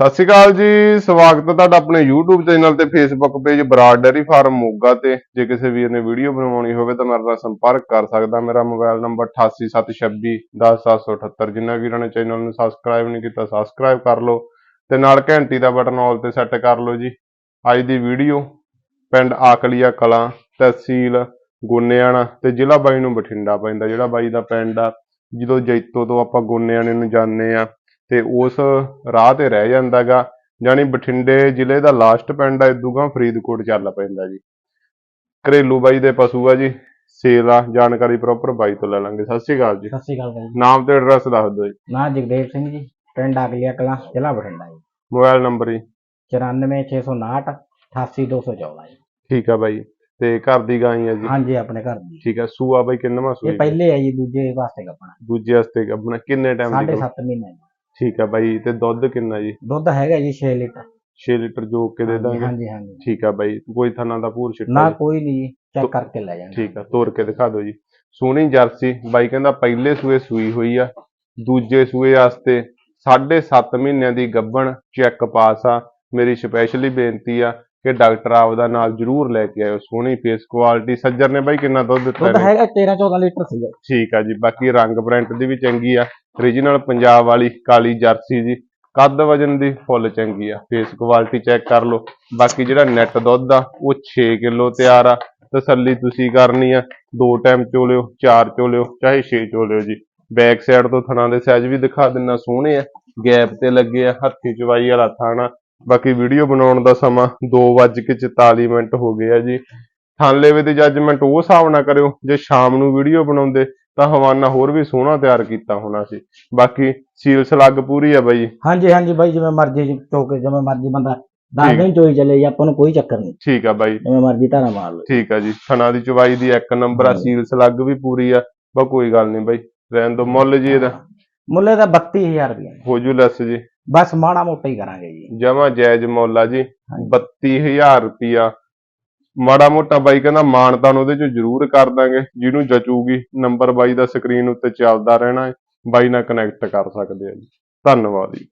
ਸਤਿ ਸ਼੍ਰੀ ਅਕਾਲ ਜੀ, ਸਵਾਗਤ ਹੈ ਤੁਹਾਡਾ ਆਪਣੇ YouTube ਚੈਨਲ ਤੇ Facebook page Brar dairy farm Moga ਤੇ। ਜੇ ਕਿਸੇ ਵੀਰ ਨੇ ਵੀਡੀਓ ਬਣਵਾਉਣੀ ਹੋਵੇ ਤਾਂ ਮੇਰੇ ਨਾਲ ਸੰਪਰਕ ਕਰ ਸਕਦਾ। ਮੇਰਾ ਮੋਬਾਈਲ ਨੰਬਰ 8876210778 ਜਿਨ੍ਹਾਂ ਵੀਰਾਂ ਨੇ ਚੈਨਲ ਨੂੰ ਸਬਸਕ੍ਰਾਈਬ ਨਹੀਂ ਕੀਤਾ ਸਬਸਕ੍ਰਾਈਬ ਕਰ ਲਓ ਤੇ ਨਾਲ ਘੰਟੀ ਦਾ ਬਟਨ ਆਲ ਤੇ ਸੈੱਟ ਕਰ ਲਓ ਜੀ। ਅੱਜ ਦੀ ਵੀਡੀਓ ਪਿੰਡ ਆਕਲੀਆ ਕਲਾਂ, ਤਹਿਸੀਲ ਗੋਨੇਆਣਾ ਤੇ ਜ਼ਿਲ੍ਹਾ ਬਾਈ ਨੂੰ ਬਠਿੰਡਾ ਪੈਂਦਾ। ਜਿਹੜਾ ਬਾਈ ਦਾ ਪਿੰਡ ਆ, ਜਦੋਂ ਜੈਤੋ ਤੋਂ ਆਪਾਂ ਗੋਨੇਆਣੇ ਨੂੰ ਜਾਂਦੇ ਆ ਤੇ ਉਸ ਰਾਹ ਤੇ ਰਹਿ ਜਾਂਦਾਗਾ ਜਾਣੀ ਬਠਿੰਡੇ ਜ਼ਿਲ੍ਹੇ ਦਾ ਲਾਸਟ ਪਿੰਡ ਆ ਇਦੂਗਾ ਫਰੀਦਕੋਟ ਚੱਲ ਪੈਂਦਾ ਜੀ। ਘਰੇਲੂ ਬਾਈ ਦੇ ਪਸ਼ੂ ਆ ਜੀ ਸੇਲ ਆ ਜਾਣਕਾਰੀ ਪ੍ਰੋਪਰ ਬਾਈ ਤੋਂ ਲੈ ਲਾਂਗੇ। ਸਤਿ ਸ਼੍ਰੀ ਅਕਾਲ ਜੀ। ਸਤਿ ਸ਼੍ਰੀ ਅਕਾਲ ਬਾਈ ਨਾਮ ਤੇ ਐਡਰੈਸ ਦੱਸ ਦਿਓ ਜੀ। ਨਾਂ ਜਗਦੇਵ ਸਿੰਘ ਜੀ ਪਿੰਡ ਅਗਲੀਆ ਕਲਾਂ ਜ਼ਿਲ੍ਹਾ ਬਠਿੰਡਾ ਜੀ। ਮੋਬਾਈਲ ਨੰਬਰ ਜੀ। 94659 88214 ਜੀ। ਠੀਕ ਆ ਬਾਈ ਤੇ ਘਰ ਦੀ ਗਾਂ ਹੀ ਆ ਜੀ। ਹਾਂਜੀ ਆਪਣੇ ਘਰ ਦੀ। ਠੀਕ ਆ ਸੂਆ ਬਾਈ ਕਿੰਨਵਾਂ ਸੂਆ ਇਹ ਪਹਿਲੇ ਹੈ ਜੀ ਦੂਜੇ ਵਾਸਤੇ ਕੱਪਣਾ ਦੂਜੇ ਵਾਸਤੇ ਆਪਣਾ ਕਿੰਨੇ ਟਾਈਮ ਦੀ ਸੱਤ ਮਹੀਨੇ ਜੀ। ਠੀਕ ਆ ਬਾਈ ਤੇ ਦੁੱਧ ਕਿੰਨਾ ਜੀ? ਦੁੱਧ ਹੈਗਾ ਜੀ 6 ਲੀਟਰ। 6 ਲੀਟਰ ਜੋਕ ਕੇ ਦੇ ਦਾਂਗੇ? ਹਾਂਜੀ ਹਾਂਜੀ। ਠੀਕ ਆ ਬਾਈ ਕੋਈ ਥਾਣਾ ਦਾ ਭੂਰ ਛਿੱਟਾ ਨਾ? ਕੋਈ ਨਹੀਂ ਚੈੱਕ ਕਰਕੇ ਲੈ ਜਾਣਾ। ਠੀਕ ਆ ਤੋੜ ਕੇ ਦਿਖਾ ਦਿਓ ਜੀ। ਸੋਹਣੀ ਜਰਸੀ ਬਾਈ ਕਹਿੰਦਾ ਪਹਿਲੇ ਸੂਏ ਸੂਈ ਹੋਈ ਆ ਦੂਜੇ ਸੂਏ ਵਾਸਤੇ 7.5 ਮਹੀਨਿਆਂ ਦੀ ਗੱਭਣ ਚੈੱਕ ਪਾਸ ਆ। ਮੇਰੀ ਸਪੈਸ਼ਲੀ ਬੇਨਤੀ ਆ ਕਿ ਡਾਕਟਰ ਆਪਦਾ ਨਾਲ ਜਰੂਰ ਲੈ ਕੇ ਆਇਓ ਸੋਹਣੀ ਫੇਸ ਕੁਆਲਿਟੀ ਸੱਜਰ ਨੇ ਬਾਈ ਕਿੰਨਾ ਦੁੱਧ ਦਿੱਤਾ ਦੁੱਧ? ਹੈਗਾ 13 14 ਲੀਟਰ ਸੀਗਾ। ਠੀਕ ਆ ਜੀ ਬਾਕੀ ਰੰਗ ਪ੍ਰਿੰਟ ਦੀ ਵੀ ਚੰਗੀ ਆ। ਓਰੀਜਨਲ ਪੰਜਾਬ ਵਾਲੀ ਕਾਲੀ ਜਰਸੀ ਜੀ। ਕੱਦ ਵਜਨ ਦੀ ਫੁੱਲ ਚੰਗੀ ਆ। ਫੇਸ ਕੁਆਲਿਟੀ ਚੈੱਕ ਕਰ ਲਓ। ਬਾਕੀ ਜਿਹੜਾ ਨੈਟ ਦੁੱਧ ਆ ਉਹ 6 ਕਿਲੋ ਤਿਆਰ ਆ। ਤਸੱਲੀ ਤੁਸੀਂ ਕਰਨੀ ਆ। ਦੋ ਟਾਈਮ ਚੋਲਿਓ ਚਾਰ ਚੋਲਿਓ ਚਾਹੇ 6 ਚੋਲਿਓ ਜੀ। ਬੈਕ ਸਾਈਡ ਤੋਂ ਥਣਾ ਦੇ ਸਾਈਜ਼ ਵੀ ਦਿਖਾ ਦਿੰਨਾ ਸੋਹਣੇ ਆ। ਗੈਪ ਤੇ ਲੱਗੇ ਆ ਹੱਥੀ ਚਵਾਈ ਵਾਲਾ ਥਾਣਾ। ਬਾਕੀ ਵੀਡੀਓ ਬਣਾਉਣ ਦਾ ਸਮਾਂ 2:44 ਮਿੰਟ ਹੋ ਗਏ ਆ ਜੀ। ਥਾਂਲੇਵੇ ਦੀ ਜੱਜਮੈਂਟ ਉਹ ਹਿਸਾਬ ਨਾਲ ਕਰਿਓ ਜੇ ਸ਼ਾਮ ਨੂੰ ਵੀਡੀਓ ਬਣਾਉਂਦੇ ਤਾਂ ਹਵਾਨਾ ਹੋਰ ਵੀ ਸੋਹਣਾ ਤਿਆਰ ਕੀਤਾ ਹੋਣਾ ਸੀ। ਬਾਕੀ ਸੀਲ ਸਲੱਗ ਪੂਰੀ ਆ ਬਾਈ। ਹਾਂਜੀ ਹਾਂਜੀ ਬਾਈ ਜਿਵੇਂ ਮਰਜ਼ੀ ਚੋਕੇ ਜਿਵੇਂ ਮਰਜ਼ੀ ਬੰਦਾ ਦਸ। ਦਿਨ ਚੋਈ ਚੱਲੇ ਜੀ ਆਪਾਂ ਨੂੰ ਕੋਈ ਚੱਕਰ ਨਹੀਂ। ਠੀਕ ਆ ਬਾਈ। ਜਿਵੇਂ ਮਰਜ਼ੀ ਧਾਰਾ ਮਾਰ ਲਓ। ਠੀਕ ਆ ਜੀ ਥਣਾ ਦੀ ਚਵਾਈ ਦੀ ਇੱਕ ਨੰਬਰ ਆ। ਸੀਲ ਸਲੱਗ ਵੀ ਪੂਰੀ ਆ। ਬਾ ਕੋਈ ਗੱਲ ਨਹੀਂ ਬਾਈ ਰਹਿਣ ਦੋ ਮੁੱਲ ਜੀ ਇਹਦਾ। ਮੁੱਲੇ ਦਾ 32000 ਰੁਪਏ ਹੋ ਜੂ ਲੈਸ ਜੀ। ਬਸ ਮਾੜਾ ਮੋਟਾ ਹੀ ਕਰਾਂਗੇ ਜੀ। ਜਮਾ ਜਾਇਜ਼ ਮੁੱਲ ਜੀ। ਹਾਂਜੀ। 32000 ਰੁਪਿਆ ਮਾੜਾ ਮੋਟਾ ਬਾਈ ਕਹਿੰਦਾ ਮਾਨਤਾਨ ਉਹਦੇ ਚ ਜ਼ਰੂਰ ਕਰ ਦਾਂਗੇ। ਜਿਹਨੂੰ ਜਚੂਗੀ ਨੰਬਰ ਬਾਈ ਦਾ ਸਕਰੀਨ ਉੱਤੇ ਚੱਲਦਾ ਰਹਿਣਾ ਹੈ। ਬਾਈ ਨਾਲ ਕਨੈਕਟ ਕਰ ਸਕਦੇ ਆ ਜੀ। ਧੰਨਵਾਦ ਜੀ।